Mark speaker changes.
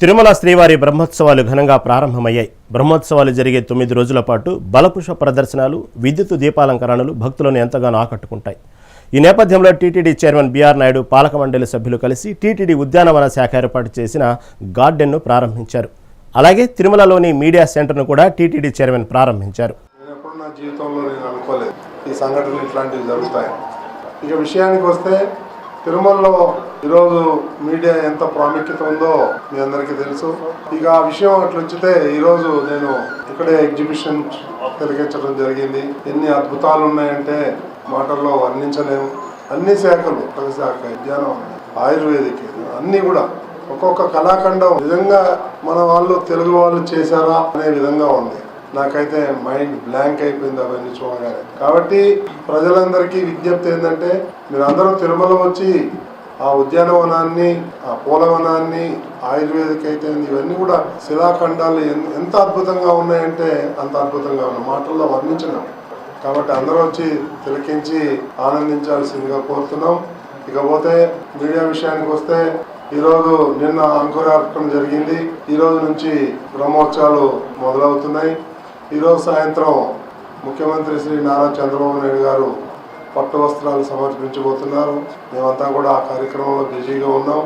Speaker 1: తిరుమల శ్రీవారి బ్రహ్మోత్సవాలు ఘనంగా ప్రారంభమయ్యాయి. బ్రహ్మోత్సవాలు జరిగే తొమ్మిది రోజుల పాటు బలపుష ప్రదర్శనలు విద్యుత్ దీపాలంకరణలు భక్తులను ఎంతగానో ఆకట్టుకుంటాయి. ఈ నేపథ్యంలో టీటీడీ చైర్మన్ బీఆర్ నాయుడు పాలక మండలి సభ్యులు కలిసి టీటీడీ ఉద్యానవన శాఖ ఏర్పాటు చేసిన గార్డెన్ను ప్రారంభించారు. అలాగే తిరుమలలోని మీడియా సెంటర్ను కూడా టీటీడీ చైర్మన్ ప్రారంభించారు.
Speaker 2: జీవితంలో నేను అనుకోలేదు. ఈ సంఘటనలు ఇట్లాంటివి జరుగుతాయి. ఇక విషయానికి వస్తే తిరుమలలో ఈరోజు మీడియా ఎంత ప్రాముఖ్యత ఉందో మీ అందరికీ తెలుసు. ఇక ఆ విషయం అట్లా వచ్చితే ఈరోజు నేను ఇక్కడే ఎగ్జిబిషన్ తిరిగించడం జరిగింది. ఎన్ని అద్భుతాలు ఉన్నాయంటే మాటల్లో వర్ణించలేము. అన్ని శాఖలు ఒక శాఖ విజ్ఞానం ఆయుర్వేదిక్ అన్నీ కూడా ఒక్కొక్క కళాఖండం నిజంగా మన వాళ్ళు తెలుగు వాళ్ళు చేశారా అనే విధంగా ఉంది. నాకైతే మైండ్ బ్లాంక్ అయిపోయింది అవన్నీ చూడగానే. కాబట్టి ప్రజలందరికీ విజ్ఞప్తి ఏంటంటే మీరు అందరూ తిరుమల వచ్చి ఆ ఉద్యానవనాన్ని ఆ పూలవనాన్ని ఆయుర్వేదిక్ అయితే ఇవన్నీ కూడా శిలాఖండాలు ఎంత అద్భుతంగా ఉన్నాయంటే అంత అద్భుతంగా ఉన్నాయి మాటల్లో వర్ణించడం. కాబట్టి అందరూ వచ్చి తిలకించి ఆనందించాల్సిందిగా కోరుతున్నాం. ఇకపోతే మీడియా విషయానికి వస్తే ఈరోజు నిన్న అంకురార్పణ జరిగింది. ఈరోజు నుంచి బ్రహ్మోత్సవాలు మొదలవుతున్నాయి. ఈరోజు సాయంత్రం ముఖ్యమంత్రి శ్రీ నారా చంద్రబాబు నాయుడు గారు పట్టు వస్త్రాలు సమర్పించబోతున్నారు. మేమంతా కూడా ఆ కార్యక్రమంలో బిజీగా ఉన్నాం.